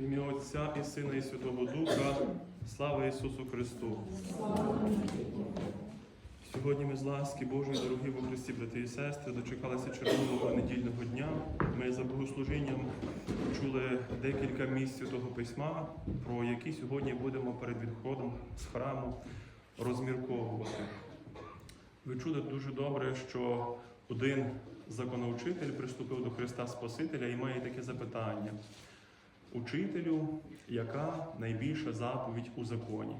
В ім'я Отця і Сина і Святого Духа. Слава Ісусу Христу! Сьогодні ми з ласки Божої, дорогі во Христі, брати і сестри, дочекалися чергового недільного дня. Ми за богослужінням чули декілька місць Святого Письма, про які сьогодні будемо перед відходом з храму розмірковувати. Ви чули дуже добре, що один законовчитель приступив до Христа Спасителя і має таке запитання: Учителю, яка найбільша заповідь у законі?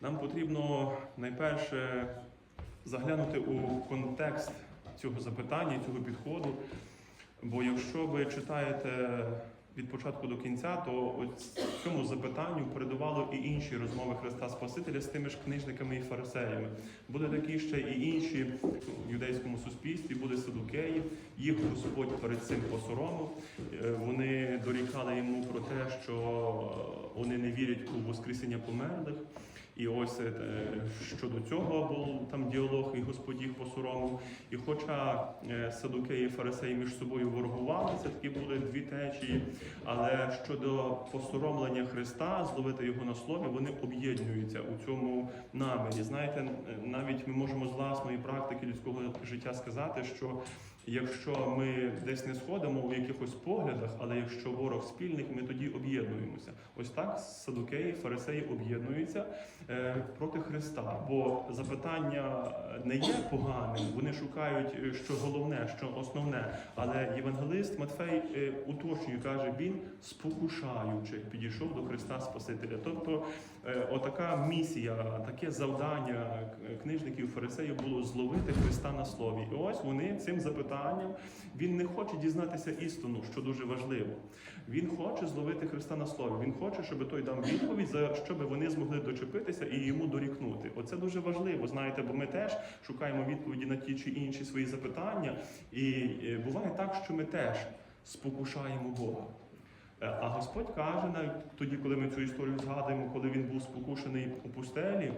Нам потрібно найперше заглянути у контекст цього запитання, цього підходу. Бо якщо ви читаєте від початку до кінця, то цьому запитанню передувало і інші розмови Христа Спасителя з тими ж книжниками і фарисеями. Були такі ще і інші в юдейському суспільстві, були садукеї. Їх Господь перед цим посоромив. Е, Вони дорікали йому про те, що вони не вірять у Воскресіння померлих. І ось е, щодо цього був там діалог, і Господь їх посоромив. І хоча е, садукеї і фарисеї між собою ворогували, це такі були дві течії. Але щодо посоромлення Христа, зловити його на слові, вони об'єднуються у цьому намірі. Знаєте, навіть ми можемо з власної практики людського життя сказати, що якщо ми десь не сходимо у якихось поглядах, але якщо ворог спільник, ми тоді об'єднуємося. Ось так садукеї, фарисеї об'єднуються е, проти Христа. Бо запитання не є поганим, вони шукають, е, що головне, що основне. Але євангелист Матфей е, уточнює, каже, він спокушаючи підійшов до Христа Спасителя. Тобто, отака місія, таке завдання книжників фарисеїв було зловити Христа на слові. І ось вони цим запитанням він не хоче дізнатися істину, що дуже важливо. Він хоче зловити Христа на слові. Він хоче, щоб той дав відповідь, за щоб вони змогли дочепитися і йому дорікнути. Оце дуже важливо, знаєте, бо ми теж шукаємо відповіді на ті чи інші свої запитання. І е, буває так, що ми теж спокушаємо Бога. Е, А Господь каже, навіть тоді, коли ми цю історію згадуємо, коли він був спокушений у пустелі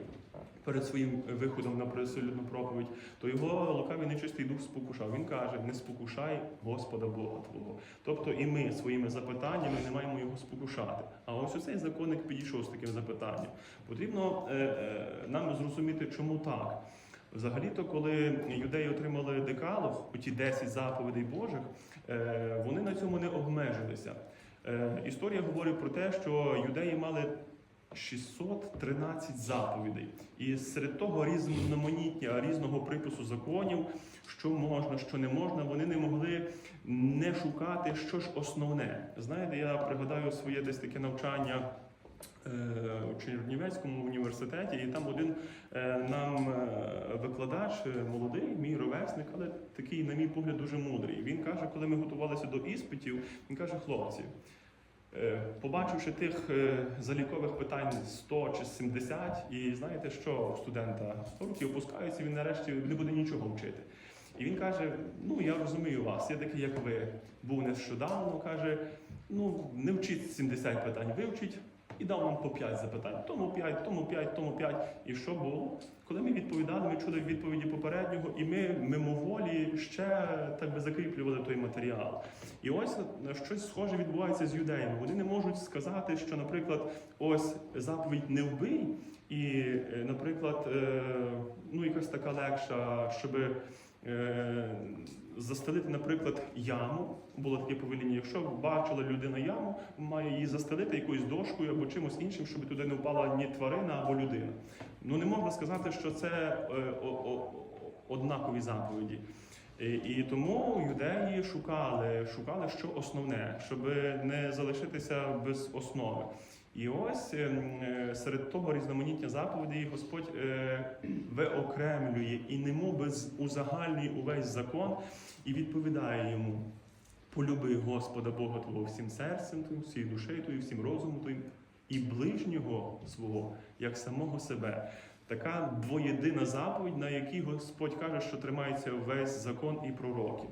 перед своїм виходом на присильну проповідь, то його лукавий нечистий дух спокушав. Він каже: не спокушай Господа Бога Твого. Тобто і ми своїми запитаннями не маємо його спокушати. А ось оцей законник підійшов з таким запитанням. Потрібно е, е, нам зрозуміти, чому так. Взагалі-то, коли юдеї отримали декалог, оті 10 заповідей Божих, е, вони на цьому не обмежилися. Е, Історія говорить про те, що юдеї мали 613 заповідей, і серед того різноманіття різного припису законів, що можна, що не можна, вони не могли не шукати, що ж основне. Знаєте, я пригадаю своє десь таке навчання. е, У Чернівецькому університеті, і там один е, нам е, викладач, молодий, мій ровесник, але такий, на мій погляд, дуже мудрий. Він каже, коли ми готувалися до іспитів, він каже, хлопці, побачивши тих е, залікових питань 100 чи 70, і знаєте, що у студента руки опускаються, він нарешті не буде нічого вчити. І він каже: Ну я розумію вас, я такий, як ви, був нещодавно. каже: ну не вчіть 70 питань, вивчіть. І дав нам по 5 запитань. Тому 5, тому 5, тому 5. І що було? Коли ми відповідали, ми чули відповіді попереднього, і ми мимоволі ще так би закріплювали той матеріал. І ось щось схоже відбувається з юдеями. Вони не можуть сказати, що, наприклад, ось заповідь не вбий, і, е, наприклад, е, ну якась така легша, щоби. Е, Застелити, наприклад, яму було таке повеління. Якщо бачила людина яму, має її застелити якоюсь дошкою або чимось іншим, щоб туди не впала ні тварина або людина. Ну не можна сказати, що це е, однакові заповіді. І, і тому юдеї шукали, шукали, що основне, щоб не залишитися без основи. І ось ем, е, серед того різноманіття заповідей Господь е, виокремлює і немов без узагальнює увесь закон і відповідає йому: полюби Господа Бога Твого всім серцем твоїм, всією душею твоєю, всім розумом твоїм, і ближнього свого, як самого себе. Така двоєдина заповідь, на якій Господь каже, що тримається весь закон і пророки.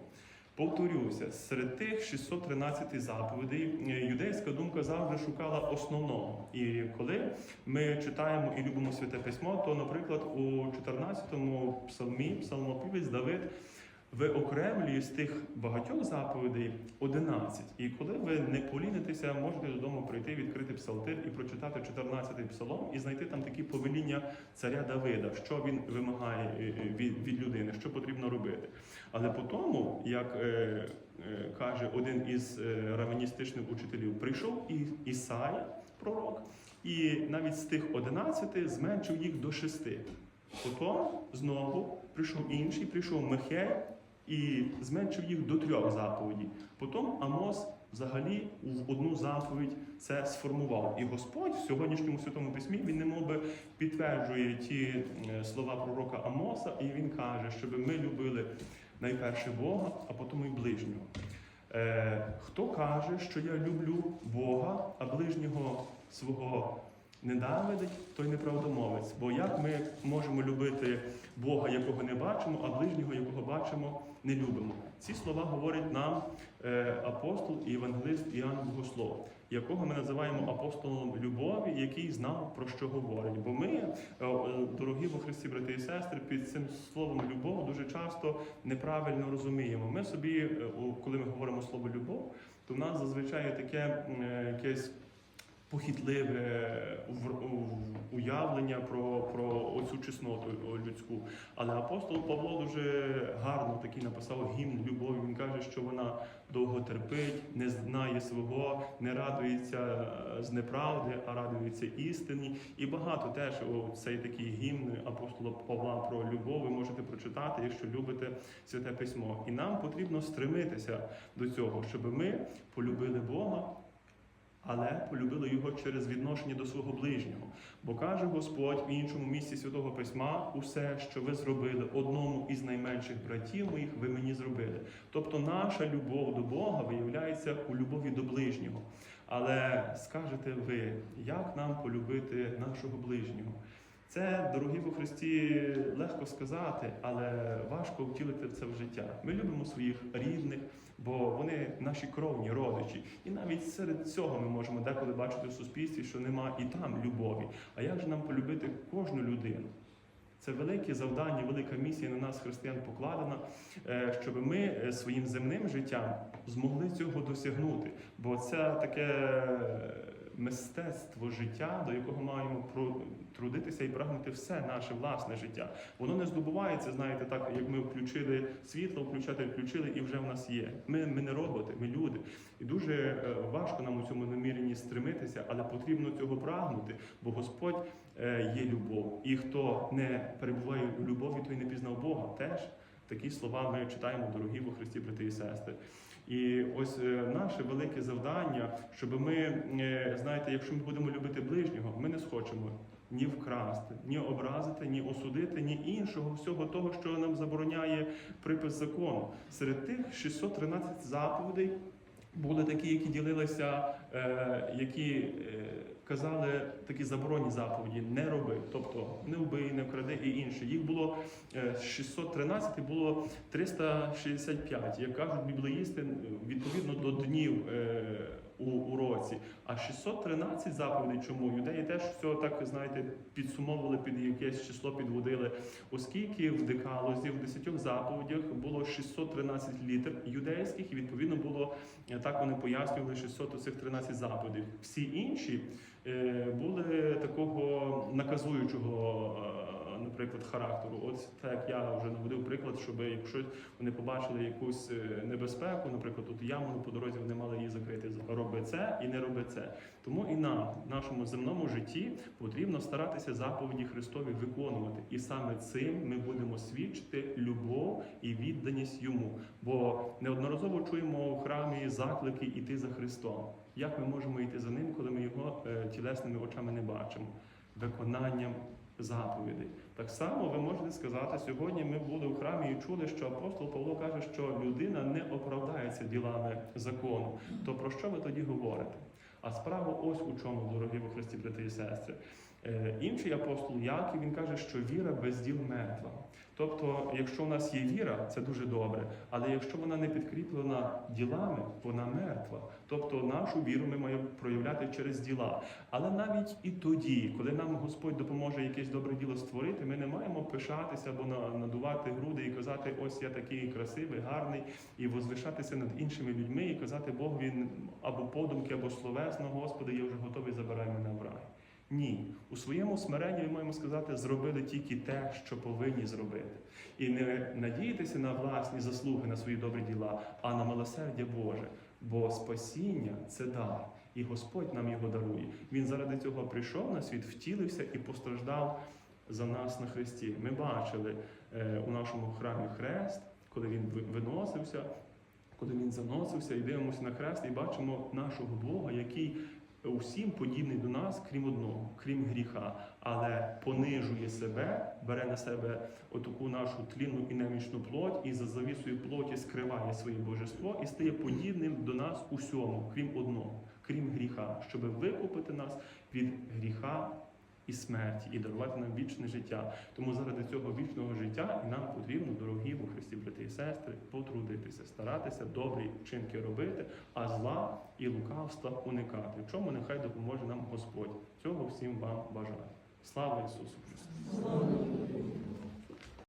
Повторюся, серед тих 613 заповідей е, юдейська думка завжди шукала основного. І коли ми читаємо і любимо святе письмо, то, наприклад, у 14-му псалмі псалмопівець Давид виокремлює з тих багатьох заповідей 11. І коли ви не полінитеся, можете додому прийти, відкрити псалтир і прочитати 14-й псалом і знайти там такі повеління царя Давида, що він вимагає е, е, від, людини, що потрібно робити. Але по тому, як е, каже один із равеністичних учителів, прийшов і Ісая, пророк, і навіть з тих 11 зменшив їх до 6. Потім знову прийшов інший, прийшов Михей і зменшив їх до трьох заповідей. Потім Амос взагалі в одну заповідь це сформував. І Господь в сьогоднішньому святому письмі він не би підтверджує ті е, слова пророка Амоса, і він каже, щоб ми любили найперше Бога, а потім і ближнього. Е, хто каже, що я люблю Бога, а ближнього свого ненавидить, той неправдомовець. Бо як ми можемо любити Бога, якого не бачимо, а ближнього, якого бачимо, не любимо? Ці слова говорить нам е, апостол і євангелист Іоанн Богослов, якого ми називаємо апостолом любові, який знав про що говорить. Бо ми, е, дорогі во Христі, брати і сестри, під цим словом любов дуже часто неправильно розуміємо. Ми собі, е, коли ми говоримо слово любов, то в нас зазвичай таке якесь похитливе уявлення про, про оцю чесноту людську. Але апостол Павло дуже гарно такий написав гімн любові. Він каже, що вона довго терпить, не знає свого, не радується е, з неправди, а радується істині. І багато теж цей такий гімн апостола Павла про любов ви можете прочитати, якщо любите святе письмо. І нам потрібно стремитися до цього, щоб ми полюбили Бога. Але полюбили його через відношення до свого ближнього. Бо каже Господь в іншому місці Святого Письма: усе, що ви зробили одному із найменших братів моїх, ви мені зробили. Тобто наша любов до Бога виявляється у любові до ближнього. Але скажете ви, як нам полюбити нашого ближнього? Це, дорогі во Христі, легко сказати, але важко втілити це в життя. Ми любимо своїх рідних, бо вони наші кровні родичі. І навіть серед цього ми можемо деколи бачити в суспільстві, що нема і там любові. А як же нам полюбити кожну людину? Це велике завдання, велика місія на нас, християн, покладена, е, щоб ми е, своїм земним життям змогли цього досягнути. Бо це таке мистецтво життя, до якого маємо трудитися і прагнути все наше власне життя. Воно не здобувається, знаєте, так як ми включили світло, включати включили, і вже в нас є. Ми, ми не роботи, ми люди. І дуже е, важко нам у цьому наміренні стремитися, але потрібно цього прагнути, бо Господь е, є любов. І хто не перебуває у любові, той не пізнав Бога. Теж такі слова ми читаємо, дорогі во Христі, брати і сестри. І ось е, наше велике завдання, щоб ми, е, знаєте, якщо ми будемо любити ближнього, ми не схочемо ні вкрасти, ні образити, ні осудити, ні іншого всього того, що нам забороняє припис закону. Серед тих 613 заповідей були такі, які ділилися, е, які е, казали такі заборонні заповіді не роби, тобто не вбий, не вкради і інше. Їх було е, 613, було 365, як кажуть біблеїсти, відповідно до днів. У, році, а 613 заповідей. Чому юдеї теж все так знаєте підсумовували під якесь число, підводили, оскільки в декалозі в 10 заповідях було 613 літер юдейських, і відповідно було е, так вони пояснювали 600 цих 13 заповідей. Всі інші е, були такого наказуючого, е, наприклад, характеру. От так я вже наводив приклад, щоб якщо вони побачили якусь е, небезпеку, наприклад, тут яму по дорозі вони мали її закрити. Роби це і не роби це. Тому і нам, в нашому земному житті, потрібно старатися заповіді Христові виконувати. І саме цим ми будемо свідчити любов і відданість йому. Бо неодноразово чуємо в храмі заклики іти за Христом. Як ми можемо йти за ним, коли ми його е, тілесними очами не бачимо? Виконанням заповідей. Так само ви можете сказати, сьогодні ми були в храмі і чули, що апостол Павло каже, що людина не оправдається ділами закону. То про що ви тоді говорите? А справа ось у чому, дорогі во Христі, брати і сестри. Е, Інший апостол Яків він каже, що віра без діл мертва. Тобто, якщо у нас є віра, це дуже добре, але якщо вона не підкріплена ділами, вона мертва. Тобто нашу віру ми маємо проявляти через діла. Але навіть і тоді, коли нам Господь допоможе якесь добре діло створити, ми не маємо пишатися або надувати груди і казати, ось я такий красивий, гарний, і возвишатися над іншими людьми і казати Богові або подумки, або словесно, Господи, я вже готовий забирай мене в рай. Ні, у своєму смиренні ми маємо сказати, зробили тільки те, що повинні зробити, і не надіятися на власні заслуги, на свої добрі діла, а на милосердя Боже. Бо спасіння це дар, і Господь нам його дарує. Він заради цього прийшов на світ, втілився і постраждав за нас на хресті. Ми бачили е, у нашому храмі хрест, коли він виносився, коли він заносився, і дивимося на хрест, і бачимо нашого Бога, який усім подібний до нас, крім одного, крім гріха, але понижує себе, бере на себе отаку нашу тлінну і немічну плоть, і за завісою плоті скриває своє божество і стає подібним до нас усьому, крім одного, крім гріха, щоб викупити нас від гріха. І смерті, і дарувати нам вічне життя. Тому заради цього вічного життя і нам потрібно, дорогі у Христі, брати і сестри, потрудитися, старатися добрі вчинки робити, а зла і лукавства уникати. В чому нехай допоможе нам Господь. Цього всім вам бажаю. Слава Ісусу Христу!